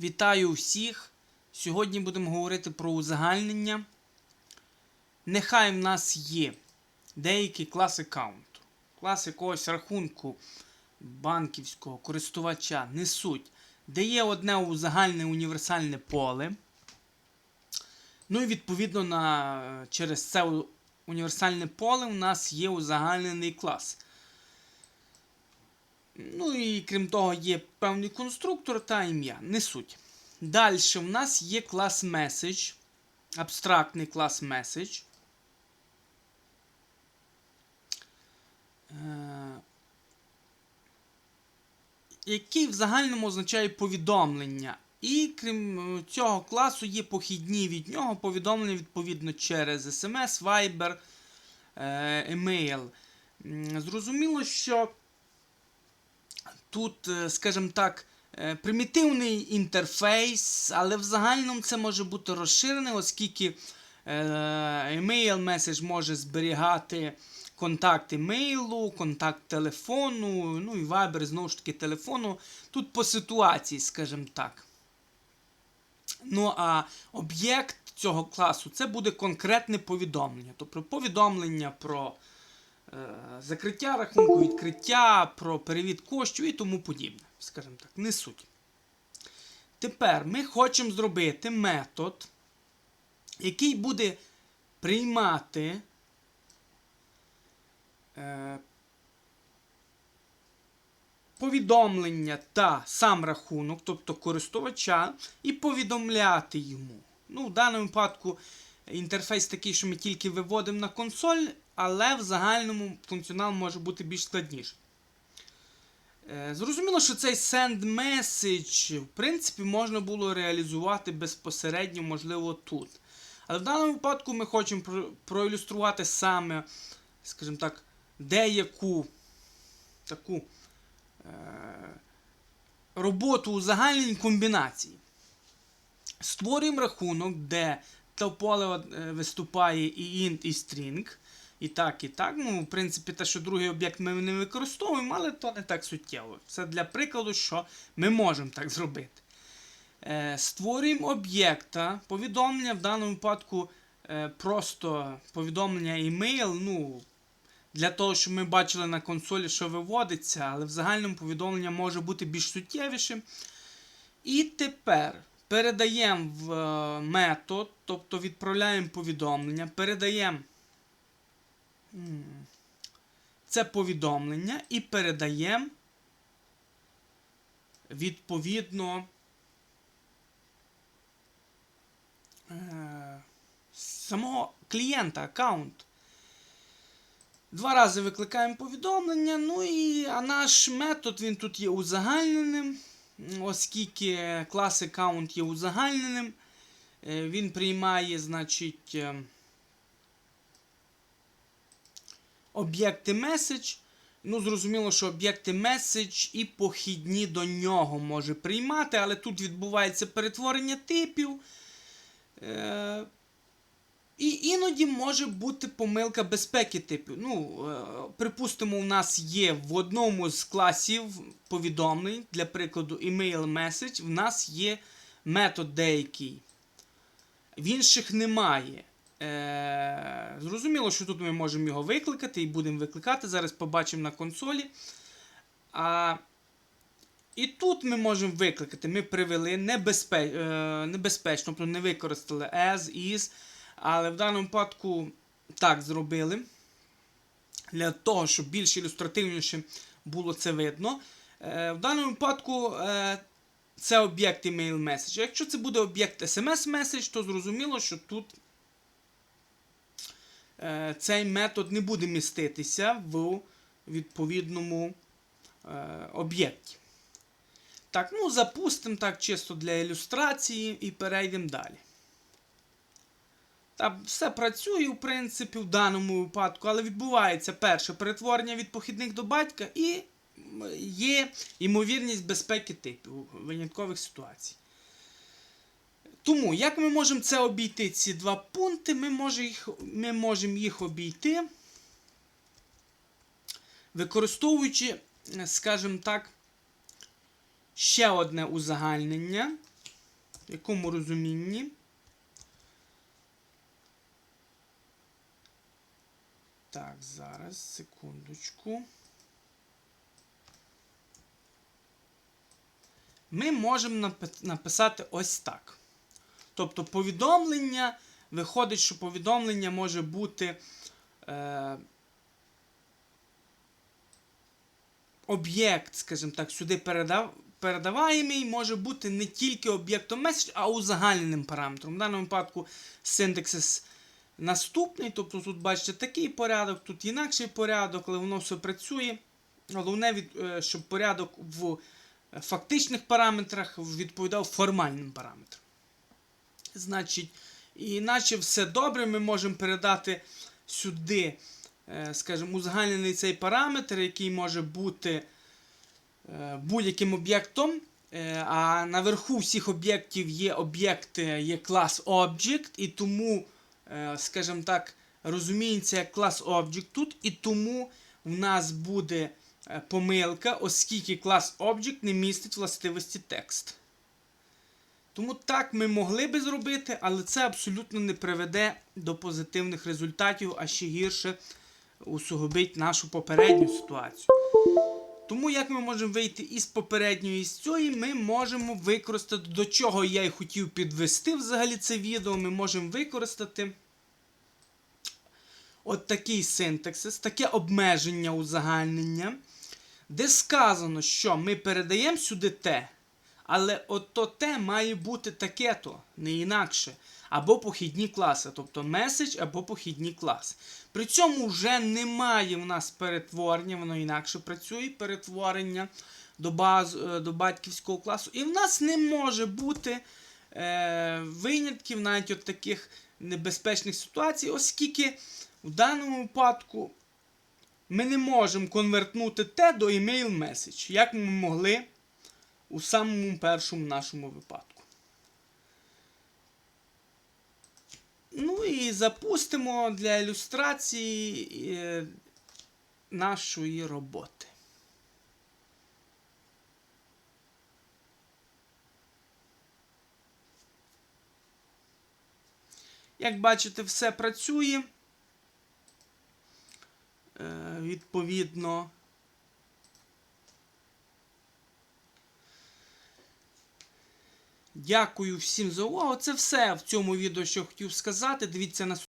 Вітаю всіх! Сьогодні будемо говорити про узагальнення. Нехай в нас є деякі класи каунту. Клас якогось рахунку банківського користувача несуть, де є одне узагальне універсальне поле. Ну і відповідно на, через це універсальне поле у нас є узагальнений клас. Ну і крім того, є певний конструктор та ім'я. Не суть. Далі в нас є клас message, абстрактний клас message. Е, який в загальному означає повідомлення. І крім е, цього класу є похідні від нього повідомлення відповідно через SMS, Viber, е, email. Зрозуміло, що тут, е, скажімо так, е, примітивний інтерфейс, але в загальному це може бути розширене, оскільки е, email меседж може зберігати контакт емейлу, контакт телефону, ну і Viber, знову ж таки, телефону. Тут по ситуації, скажімо так. Ну, а об'єкт цього класу це буде конкретне повідомлення. Тобто повідомлення про е, закриття рахунку, відкриття, про перевід коштів і тому подібне. Скажімо так, не суть. Тепер ми хочемо зробити метод, який буде приймати е, повідомлення та сам рахунок, тобто користувача, і повідомляти йому. Ну, в даному випадку інтерфейс такий, що ми тільки виводимо на консоль, але в загальному функціонал може бути більш складніший. Е, Зрозуміло, що цей send message, в принципі, можна було реалізувати безпосередньо, можливо, тут. Але в даному випадку ми хочемо проілюструвати саме, скажімо так, деяку таку е, роботу у загальній комбінації. Створюємо рахунок, де то поле е, виступає і int, і string. І так, і так. Ну, в принципі, те, що другий об'єкт ми не використовуємо, але то не так суттєво. Це для прикладу, що ми можемо так зробити. Е, створюємо об'єкта, повідомлення в даному випадку е, просто повідомлення email, ну, для того, щоб ми бачили на консолі, що виводиться, але в загальному повідомлення може бути більш суттєвішим. І тепер передаємо в е, метод, тобто відправляємо повідомлення, передаємо це повідомлення і передаємо відповідно е, самого клієнта аккаунт. Два рази викликаємо повідомлення. Ну і а наш метод він тут є узагальненим, оскільки клас аккаунт є узагальненим. е, Він приймає, значить, е, об'єкти message. Ну, зрозуміло, що об'єкти message і похідні до нього може приймати, але тут відбувається перетворення типів. Е, і іноді може бути помилка безпеки типу. Ну, е, припустимо, у нас є в одному з класів повідомлень, для прикладу, email message, в нас є метод деякий. В інших немає. Е, зрозуміло, що тут ми можемо його викликати і будемо викликати. Зараз побачимо на консолі. А, і тут ми можемо викликати. Ми привели небезпе, е, небезпечно, тобто не використали as, is. Але в даному випадку так зробили. Для того, щоб більш ілюстративніше було це видно. Е, в даному випадку е, це об'єкт email message. Якщо це буде об'єкт SMS message, то зрозуміло, що тут цей метод не буде міститися в відповідному е, об'єкті. Так, ну запустимо так чисто для ілюстрації і перейдемо далі. Та все працює, в принципі, в даному випадку, але відбувається перше перетворення від похідних до батька і є ймовірність безпеки типів виняткових ситуацій. Тому, як ми можемо це обійти, ці два пункти, ми можемо їх, ми можемо їх обійти, використовуючи, скажімо так, ще одне узагальнення. В якому розумінні? Так, зараз, секундочку. Ми можемо напи- написати ось так. Тобто повідомлення, виходить, що повідомлення може бути е, об'єкт, скажімо так, сюди передав, передаваємий може бути не тільки об'єктом message, а узагальненим параметром. В даному випадку синтаксис наступний. Тобто тут бачите такий порядок, тут інакший порядок, але воно все працює. Головне, е, щоб порядок в фактичних параметрах відповідав формальним параметрам. Значить, іначе все добре, ми можемо передати сюди, е, скажімо, узагальнений цей параметр, який може бути е, будь-яким об'єктом. Е, А наверху всіх об'єктів є об'єкт, е, є клас Object, і тому, скажімо так, розуміється як клас Object тут, і тому в нас буде помилка, оскільки клас Object не містить властивості текст. Тому так ми могли би зробити, але це абсолютно не приведе до позитивних результатів, а ще гірше усугубить нашу попередню ситуацію. Тому як ми можемо вийти із попередньої і з цієї, ми можемо використати, до чого я і хотів підвести взагалі це відео, ми можемо використати от такий синтаксис, таке обмеження узагальнення, де сказано, що ми передаємо сюди те, але от то те має бути таке-то, не інакше. Або похідні класи, тобто меседж або похідні класи. При цьому вже немає в нас перетворення, воно інакше працює, перетворення до баз, е, до батьківського класу. І в нас не може бути е, винятків навіть от таких небезпечних ситуацій, оскільки в даному випадку ми не можемо конвертнути те до email message, як ми могли у самому першому нашому випадку. Ну і запустимо для ілюстрації е, нашої роботи. Як бачите, все працює. Е, Відповідно. Дякую всім за увагу. Це все в цьому відео, що хотів сказати. Дивіться наступне.